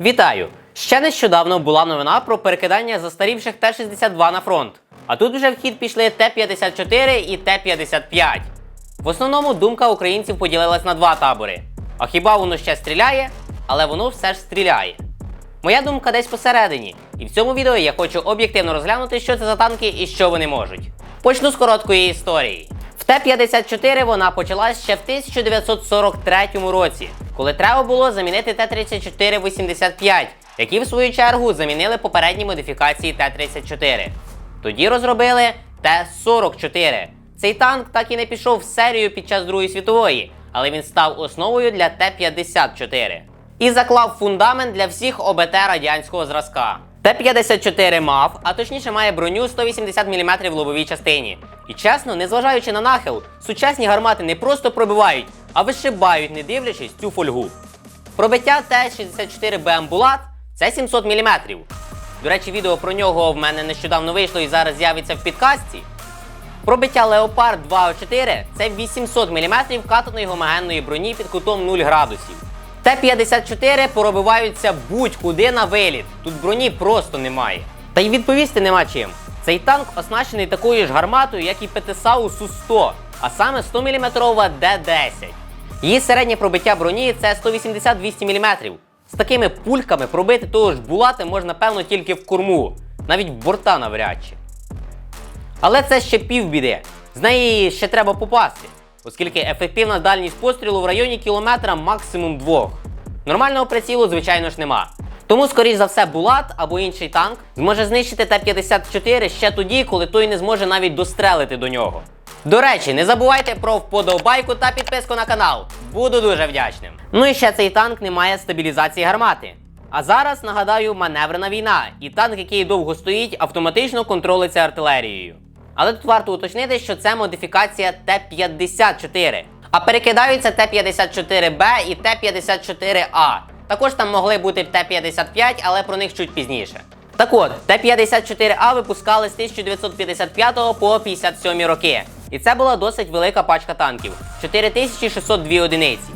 Вітаю! Ще нещодавно була новина про перекидання застарівших Т-62 на фронт. А тут вже в хід пішли Т-54 і Т-55. В основному думка українців поділилась на два табори. А хіба воно ще стріляє? Але воно все ж стріляє. Моя думка десь посередині, і в цьому відео я хочу об'єктивно розглянути, що це за танки і що вони можуть. Почну з короткої історії. В Т-54 вона почалась ще в 1943 році, коли треба було замінити Т-34-85, які в свою чергу замінили попередні модифікації Т-34. Тоді розробили Т-44. Цей танк так і не пішов в серію під час Другої світової, але він став основою для Т-54 і заклав фундамент для всіх ОБТ радянського зразка. Т-54 мав, а точніше має броню 180 мм в лобовій частині. І чесно, незважаючи на нахил, сучасні гармати не просто пробивають, а вишибають, не дивлячись цю фольгу. Пробиття Т-64БМ Булат це 700 мм. До речі, відео про нього в мене нещодавно вийшло і зараз з'явиться в підкасті. Пробиття Леопард 204 це 800 мм катаної гомогенної броні під кутом 0 градусів. Т-54 поробиваються будь-куди на виліт. Тут броні просто немає. Та й відповісти нема чим. Цей танк оснащений такою ж гарматою, як і ПТСАУ Су-100, а саме 100 мм Д-10. Її середнє пробиття броні це 180-200 мм. З такими пульками пробити того ж булата можна, певно, тільки в корму, навіть в борта навряд чи. Але це ще півбіди. З неї ще треба попасти, оскільки ефективна дальність пострілу в районі кілометра максимум двох. Нормального прицілу, звичайно ж, нема. Тому, скоріш за все, Булат або інший танк зможе знищити Т-54 ще тоді, коли той не зможе навіть дострелити до нього. До речі, не забувайте про вподобайку та підписку на канал. Буду дуже вдячним. Ну і ще цей танк не має стабілізації гармати. А зараз нагадаю, маневрена війна, і танк, який довго стоїть, автоматично контролиться артилерією. Але тут варто уточнити, що це модифікація Т-54. А перекидаються Т-54Б і Т-54А. Також там могли бути Т-55, але про них чуть пізніше. Так от, Т-54А випускали з 1955 по 57 роки. І це була досить велика пачка танків 4602 одиниці.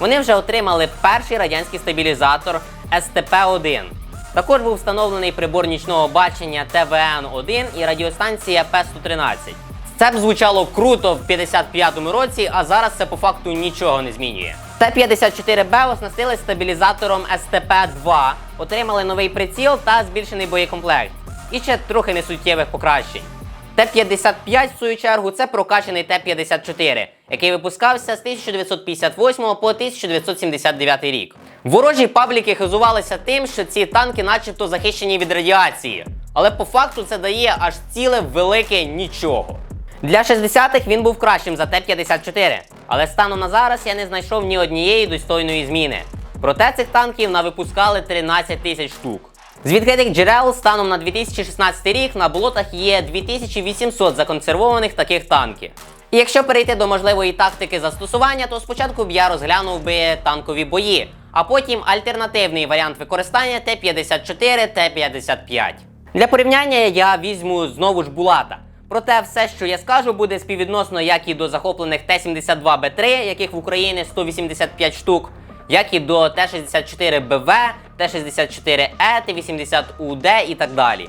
Вони вже отримали перший радянський стабілізатор СТП-1. Також був встановлений прибор нічного бачення ТВН-1 і радіостанція П-113. Це б звучало круто в 55-му році, а зараз це по факту нічого не змінює. Т-54Б оснастили стабілізатором СТП-2, отримали новий приціл та збільшений боєкомплект. І ще трохи несуттєвих покращень. Т-55, в свою чергу, це прокачаний Т-54, який випускався з 1958 по 1979 рік. Ворожі пабліки хизувалися тим, що ці танки начебто захищені від радіації. Але по факту це дає аж ціле велике нічого. Для 60-х він був кращим за Т-54, але станом на зараз я не знайшов ні однієї достойної зміни. Проте цих танків навипускали 13 тисяч штук. З відкритих джерел станом на 2016 рік на болотах є 2800 законсервованих таких танків. І якщо перейти до можливої тактики застосування, то спочатку б я розглянув би танкові бої, а потім альтернативний варіант використання Т-54, Т-55. Для порівняння я візьму знову ж Булата. Проте все, що я скажу, буде співвідносно як і до захоплених Т-72Б3, яких в Україні 185 штук, як і до Т-64БВ, Т-64Е, Т-80УД і так далі.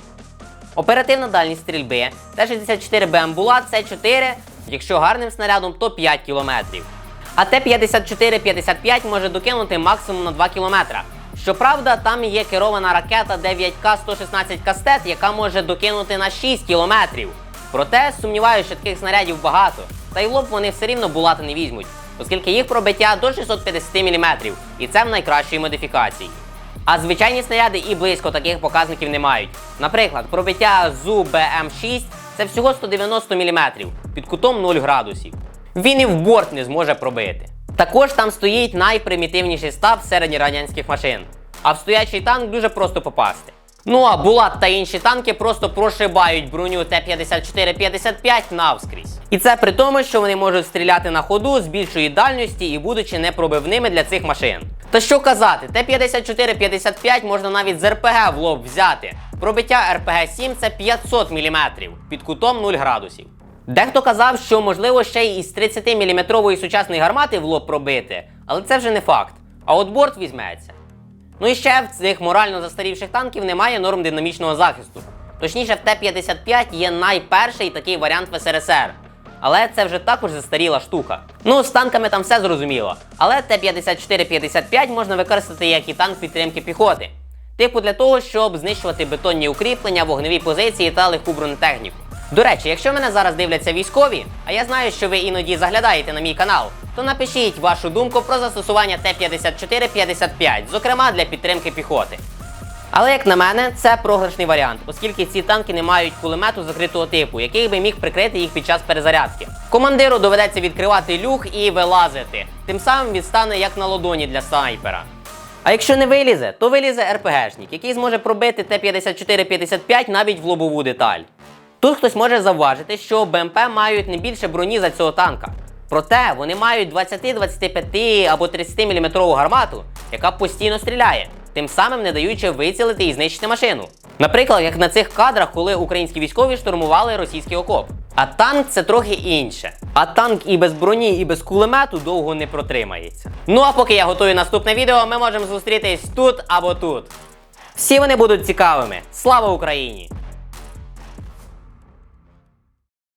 Оперативна дальність стрільби Т-64БМ Булат це 4, якщо гарним снарядом, то 5 км. А Т-54-55 може докинути максимум на 2 км. Щоправда, там є керована ракета 9К-116 Кастет, яка може докинути на 6 км. Проте сумніваюся, що таких снарядів багато, та й лоб вони все рівно булати не візьмуть, оскільки їх пробиття до 650 мм, і це в найкращій модифікації. А звичайні снаряди і близько таких показників не мають. Наприклад, пробиття ЗУ БМ6 це всього 190 мм під кутом 0 градусів. Він і в борт не зможе пробити. Також там стоїть найпримітивніший став середньорадянських машин. А в стоячий танк дуже просто попасти. Ну а Булат та інші танки просто прошибають броню Т-54-55 навскрізь. І це при тому, що вони можуть стріляти на ходу з більшої дальності і будучи непробивними для цих машин. Та що казати, Т-54-55 можна навіть з РПГ в лоб взяти. Пробиття РПГ-7 це 500 мм під кутом 0 градусів. Дехто казав, що можливо ще й із 30-мм сучасної гармати в лоб пробити, але це вже не факт. А от борт візьметься. Ну і ще в цих морально застарівших танків немає норм динамічного захисту. Точніше, в Т-55 є найперший такий варіант в СРСР. Але це вже також застаріла штука. Ну, з танками там все зрозуміло. Але Т-54-55 можна використати як і танк підтримки піхоти. Типу для того, щоб знищувати бетонні укріплення, вогневі позиції та легку бронетехніку. До речі, якщо мене зараз дивляться військові, а я знаю, що ви іноді заглядаєте на мій канал, то напишіть вашу думку про застосування Т-54-55, зокрема для підтримки піхоти. Але як на мене, це програшний варіант, оскільки ці танки не мають кулемету закритого типу, який би міг прикрити їх під час перезарядки. Командиру доведеться відкривати люк і вилазити. Тим самим він стане як на ладоні для снайпера. А якщо не вилізе, то вилізе РПГшник, який зможе пробити Т-54-55 навіть в лобову деталь. Тут хтось може завважити, що БМП мають не більше броні за цього танка. Проте вони мають 20-25 або 30 мм гармату, яка постійно стріляє, тим самим не даючи вицілити і знищити машину. Наприклад, як на цих кадрах, коли українські військові штурмували російський окоп. А танк це трохи інше. А танк і без броні, і без кулемету довго не протримається. Ну а поки я готую наступне відео, ми можемо зустрітись тут або тут. Всі вони будуть цікавими. Слава Україні!